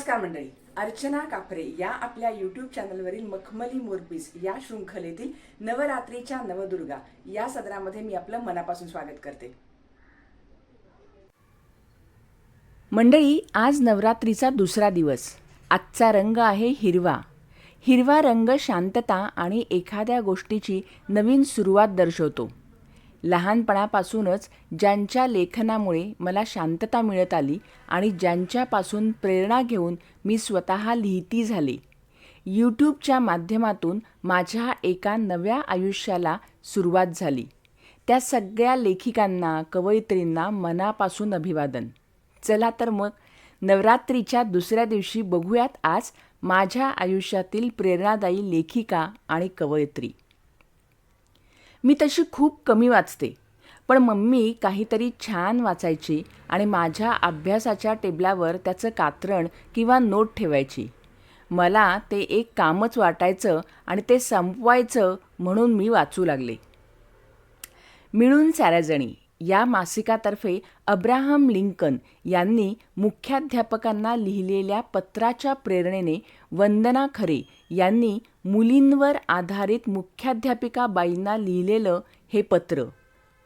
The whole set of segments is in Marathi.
नमस्कार मंडळी. अर्चना कापरे या आपल्या यूट्यूब चॅनलवरील मखमली मोरपीस या शृंखलेतील नवरात्रीच्या नवदुर्गा या सदरामध्ये मी आपलं मनापासून स्वागत करते. मंडळी आज नवरात्रीचा दुसरा दिवस. आजचा रंग आहे हिरवा. हिरवा रंग शांतता आणि एखाद्या गोष्टीची नवीन सुरुवात दर्शवतो. लहानपणापासूनच ज्यांच्या लेखनामुळे मला शांतता मिळत आली आणि ज्यांच्यापासून प्रेरणा घेऊन मी स्वतः लिहिती झाले. यूट्यूबच्या माध्यमातून माझ्या एका नव्या आयुष्याला सुरुवात झाली. त्या सगळ्या लेखिकांना कवयित्रींना मनापासून अभिवादन. चला तर मग नवरात्रीच्या दुसऱ्या दिवशी बघूयात आज माझ्या आयुष्यातील प्रेरणादायी लेखिका आणि कवयित्री. मी तशी खूप कमी वाचते. पण मम्मी काहीतरी छान वाचायची आणि माझ्या अभ्यासाच्या टेबलावर त्याचं कात्रण किंवा नोट ठेवायची. मला ते एक कामच वाटायचं आणि ते संपवायचं म्हणून मी वाचू लागले. मिळून साऱ्याजणी या मासिकातर्फे अब्राहम लिंकन यांनी मुख्याध्यापकांना लिहिलेल्या पत्राच्या प्रेरणेने वंदना खरे यांनी मुलींवर आधारित मुख्याध्यापिकाबाईंना लिहिलेलं हे पत्र.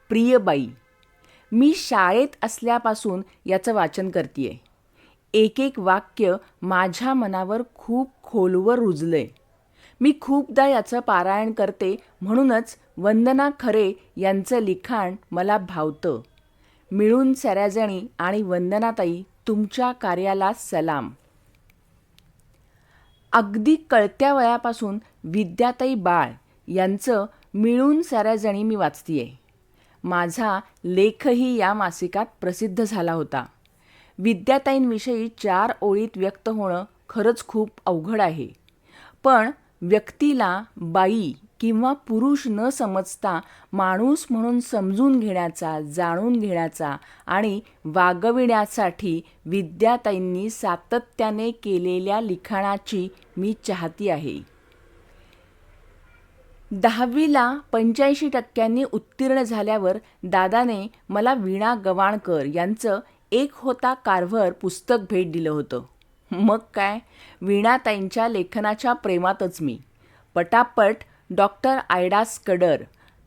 प्रिय बाई मी शाळेत असल्यापासून याचं वाचन करते एक एक वाक्य माझ्या मनावर खूप खोलवर रुजलं आहे मी खूपदा याचं पारायण करते म्हणूनच वंदना खरे यांचं लिखाण मला भावतं. मिळून सऱ्याजणी आणि वंदनाताई तुमच्या कार्याला सलाम. अगदी कळत्या वयापासून विद्याताई बाळ यांचं मिळून साऱ्याजणी मी वाचतीये. माझा लेखही या मासिकात प्रसिद्ध झाला होता. विद्याताईंविषयी चार ओळीत व्यक्त होणं खरंच खूप अवघड आहे. पण व्यक्तीला बाई किंवा पुरुष न समजता माणूस म्हणून समजून घेण्याचा जाणून घेण्याचा आणि वागविण्यासाठी विद्याताईंनी सातत्याने केलेल्या लिखाणाची मी चाहती आहे. दहावीला पंच्याऐंशी टक्क्यांनी उत्तीर्ण झाल्यावर दादाने मला वीणा गवाणकर यांचं एक होता कारभार पुस्तक भेट दिलं होतं. मग काय? वीणाताईंच्या लेखनाच्या प्रेमातच मी. पटापट doctor Ida Scudder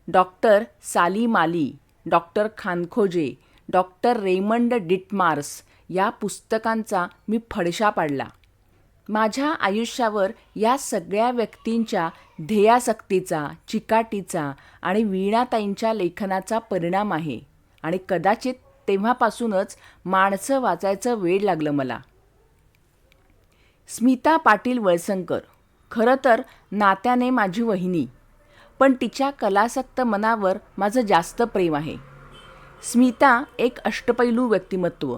doctor Salim Ali doctor Khankhoje doctor Raymond Ditmars या पुस्तकांचा मी फडशा पाडला. माझ्या आयुष्यावर या सगळ्या व्यक्तींच्या ध्येयासक्तीचा चिकाटीचा आणि वीणाताईंच्या लेखनाचा परिणाम आहे आणि कदाचित तेव्हापासूनच माणसं वाचायचं वेळ लागलं मला. स्मिता पाटील वळसंकर खरं तर नात्याने माझी वहिनी. पण तिच्या कलासक्त मनावर माझं जास्त प्रेम आहे. स्मिता एक अष्टपैलू व्यक्तिमत्व.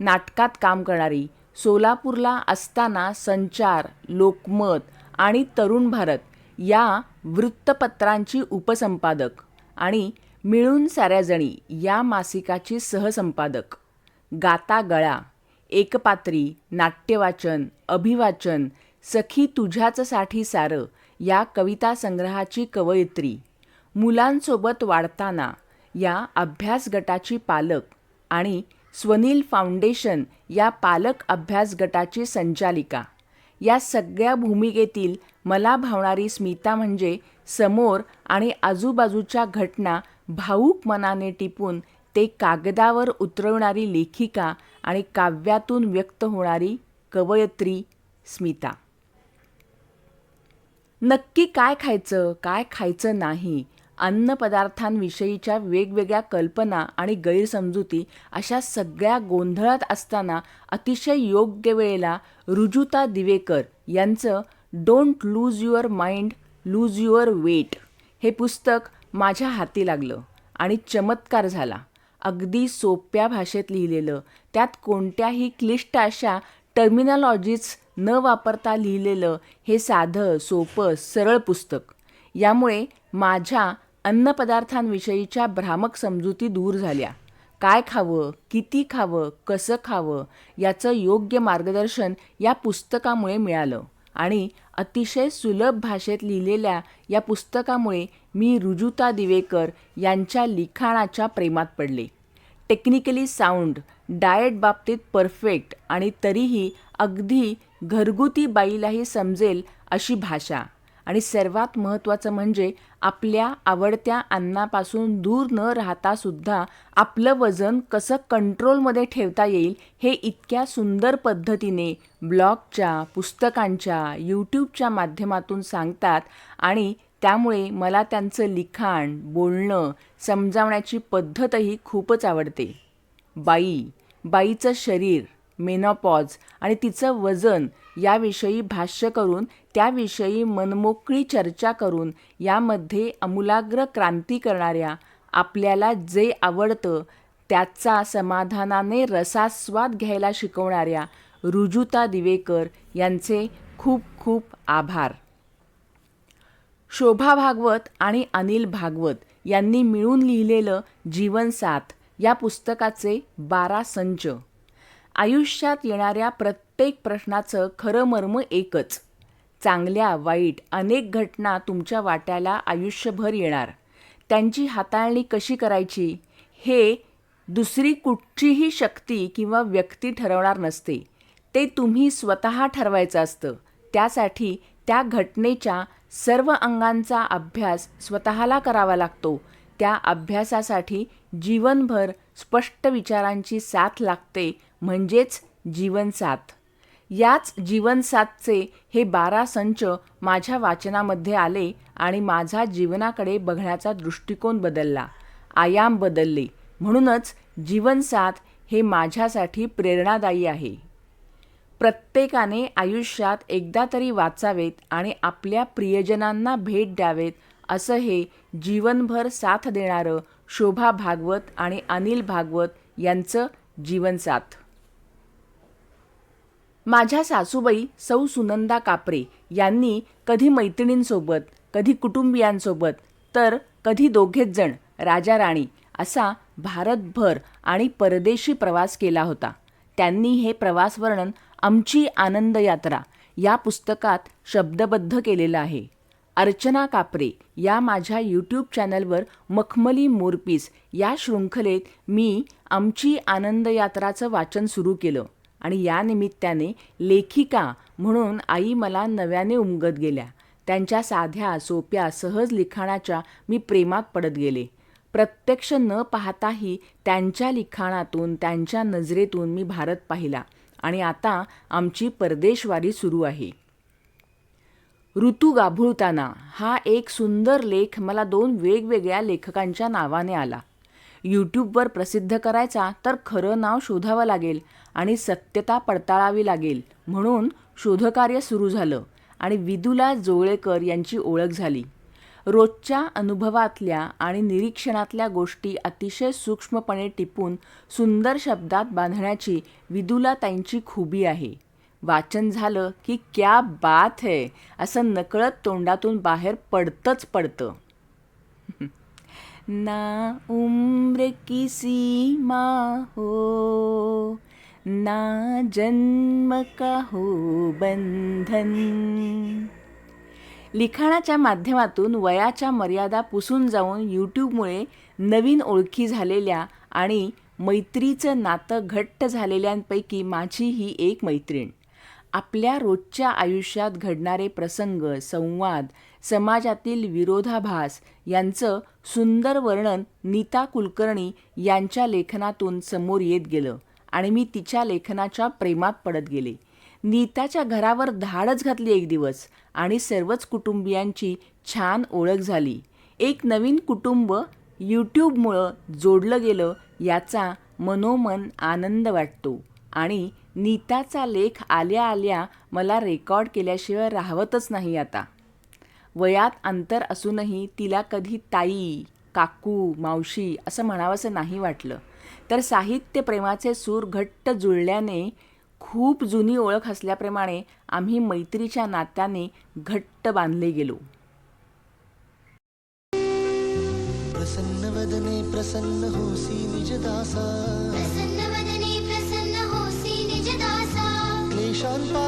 नाटकात काम करणारी सोलापूरला असताना संचार लोकमत आणि तरुण भारत या वृत्तपत्रांची उपसंपादक आणि मिळून साऱ्याजणी या मासिकाची सहसंपादक. गाता गळा एकपात्री नाट्यवाचन अभिवाचन सखी तुझ्याचसाठी सारं या कविता संग्रहाची कवयित्री. मुलांसोबत वाढताना या अभ्यास गटाची पालक आणि स्वनील फाउंडेशन या पालक अभ्यास गटाची संचालिका. या सगळ्या भूमिकेतील मला भावणारी स्मिता म्हणजे समोर आणि आजूबाजूच्या घटना भाऊक मनाने टिपून ते कागदावर उतरवणारी लेखिका आणि काव्यातून व्यक्त होणारी कवयित्री स्मिता. नक्की काय खायचं काय खायचं नाही अन्नपदार्थांविषयीच्या वेगवेगळ्या कल्पना आणि गैरसमजुती अशा सगळ्या गोंधळात असताना अतिशय योग्य वेळेला रुजुता दिवेकर यांचं don't lose your mind lose your weight हे पुस्तक माझ्या हाती लागलं आणि चमत्कार झाला. अगदी सोप्या भाषेत लिहिलेलं त्यात कोणत्याही क्लिष्ट अशा टर्मिनॉलॉजीज न वापरता लिहिलेलं हे साधं सोपं सरळ पुस्तक. यामुळे माझ्या अन्नपदार्थांविषयीच्या भ्रामक समजुती दूर झाल्या. काय खावं किती खावं कसं खावं याचं योग्य मार्गदर्शन या पुस्तकामुळे मिळालं. आणि अतिशय सुलभ भाषेत लिहिलेल्या या पुस्तकामुळे मी रुजुता दिवेकर यांच्या लिखाणाच्या प्रेमात पडले. टेक्निकली साऊंड डाएट बाबतीत परफेक्ट आणि तरीही अगदी घरगुती बाईलाही समजेल अशी भाषा. आणि सर्वात महत्त्वाचं म्हणजे आपल्या आवडत्या अन्नापासून दूर न राहतासुद्धा आपलं वजन कसं कंट्रोलमध्ये ठेवता येईल हे इतक्या सुंदर पद्धतीने ब्लॉगच्या पुस्तकांच्या यूट्यूबच्या माध्यमातून सांगतात आणि त्यामुळे मला त्यांचं लिखाण बोलणं समजावण्याची पद्धतही खूपच आवडते. बाई बाईचं शरीर मेनॉपॉज आणि तिचं वजन याविषयी भाष्य करून त्याविषयी मनमोकळी चर्चा करून यामध्ये अमूलाग्र क्रांती करणाऱ्या आपल्याला जे आवडतं त्याचा समाधानाने रसास्वाद घ्यायला शिकवणाऱ्या रुजुता दिवेकर यांचे खूप खूप आभार. शोभा भागवत आणि अनिल भागवत यांनी मिळून लिहिलेलं जीवनसाथ या पुस्तकाचे बारा संच. आयुष्यात येणाऱ्या प्रत्येक प्रश्नाचं खरं मर्म एकच. चांगल्या वाईट अनेक घटना तुमच्या वाट्याला आयुष्यभर येणार. त्यांची हाताळणी कशी करायची? हे दुसरी कुठचीही शक्ती किंवा व्यक्ती ठरवणार नसते. ते तुम्ही स्वतः ठरवायचं असतं. त्यासाठी त्या घटनेच्या सर्व अंगांचा अभ्यास स्वतःला करावा लागतो. त्या अभ्यासासाठी जीवनभर स्पष्ट विचारांची साथ लागते म्हणजेच जीवनसाथ. याच जीवनसाथचे हे बारा संच माझ्या वाचनामध्ये आले आणि माझा जीवनाकडे बघण्याचा दृष्टिकोन बदलला. आयाम बदलले. म्हणूनच जीवनसाथ हे माझ्यासाठी प्रेरणादायी आहे. प्रत्येकाने आयुष्यात एकदा तरी वाचावेत आणि आपल्या प्रियजनांना भेट द्यावेत असं हे जीवनभर साथ देणारं शोभा भागवत आणि अनिल भागवत यांचं जीवनसाथ. माझ्या सासूबाई सौ सुनंदा कापरे यांनी कधी मैत्रिणींसोबत कधी कुटुंबियांसोबत तर कधी दोघेच जण राजा राणी असा भारतभर आणि परदेशी प्रवास केला होता. त्यांनी हे प्रवास वर्णन आमची आनंद यात्रा या पुस्तकात शब्दबद्ध केलेलं आहे. अर्चना कापरे या माझ्या यूट्यूब चॅनलवर मखमली मोरपीस या शृंखलेत मी आमची आनंद यात्राचं वाचन सुरू केलं. आणि या निमित्ताने लेखिका म्हणून आई मला नव्याने उमगत गेल्या. त्यांच्या साध्या सोप्या सहज लिखाणाच्या मी प्रेमात पडत गेले. प्रत्यक्ष न पाहताही त्यांच्या लिखाणातून त्यांच्या नजरेतून मी भारत पाहिला आणि आता आमची परदेशवारी सुरू आहे. ऋतू गाभुळताना हा एक सुंदर लेख मला दोन वेगवेगळ्या लेखकांच्या नावाने आला. यूट्यूबवर प्रसिद्ध करायचा तर खरं नाव शोधावं लागेल. आणि सत्यता पडताळावी लागेल म्हणून शोधकार्य सुरू झालं आणि विदुला जोळेकर यांची ओळख झाली. रोजच्या अनुभवातल्या आणि निरीक्षणातल्या गोष्टी अतिशय सूक्ष्मपणे टिपून सुंदर शब्दात बांधण्याची विदुला त्यांची खुबी आहे. वाचन झालं की क्या बात है असं नकळत तोंडातून बाहेर पडतंच पडतं. ना उम्र की सीमा हो. ना जन्म का हो बंधन. लिखाणाच्या माध्यमातून वयाच्या मर्यादा पुसून जाऊन यूट्यूबमुळे नवीन ओळखी झालेल्या आणि मैत्रीचं नातं घट्ट झालेल्यांपैकी माझी ही एक मैत्रीण. आपल्या रोजच्या आयुष्यात घडणारे प्रसंग संवाद समाजातील विरोधाभास यांचं सुंदर वर्णन नीता कुलकर्णी यांच्या लेखनातून समोर येत गेलं. आणि मी तिच्या लेखनाच्या प्रेमात पडत गेले. नीताच्या घरावर धाडच घातली एक दिवस आणि सर्वच कुटुंबियांची छान ओळख झाली. एक नवीन कुटुंब यूट्यूबमुळं जोडलं गेलं याचा मनोमन आनंद वाटतो. आणि नीताचा लेख आल्या आल्या मला रेकॉर्ड केल्याशिवाय राहवतच नाही आता. वयात अंतर असूनही तिला कधी ताई काकू मावशी असं म्हणावंसं नाही वाटलं. तर साहित्य प्रेमाचे सूर घट्ट जुळल्याने खूप जुनी ओळख असल्याप्रमाणे आम्ही मैत्रीच्या नात्याने घट्ट बांधले गेलो. प्रसन्नवदने प्रसन्न होसि निजदासा प्रसन्नवदने प्रसन्न होसि निजदासा क्लेशांपासून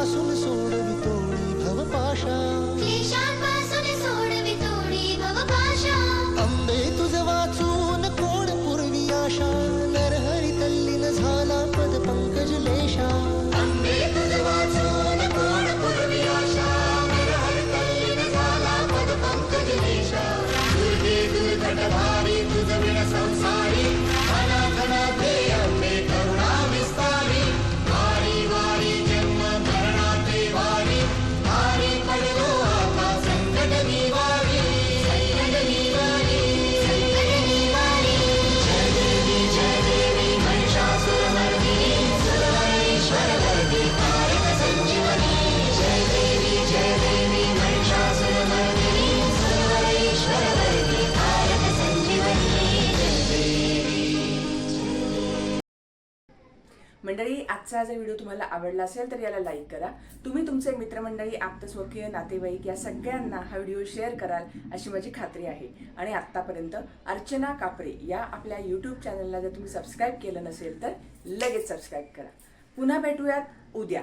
मंडळी आजचा जर व्हिडिओ तुम्हाला आवडला असेल तर याला लाईक करा. तुम्ही तुमचे मित्रमंडळी आप्तस्वकीय नातेवाईक या सगळ्यांना हा व्हिडिओ शेअर कराल अशी माझी खात्री आहे. आणि आत्तापर्यंत अर्चना कापरे या आपल्या यूट्यूब चॅनलला जर तुम्ही सबस्क्राईब केलं नसेल तर लगेच सबस्क्राईब करा. पुन्हा भेटूयात उद्या.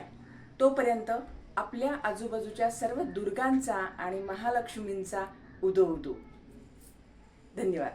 तोपर्यंत आपल्या आजूबाजूच्या सर्व दुर्गांचा आणि महालक्ष्मींचा उदो उदो धन्यवाद.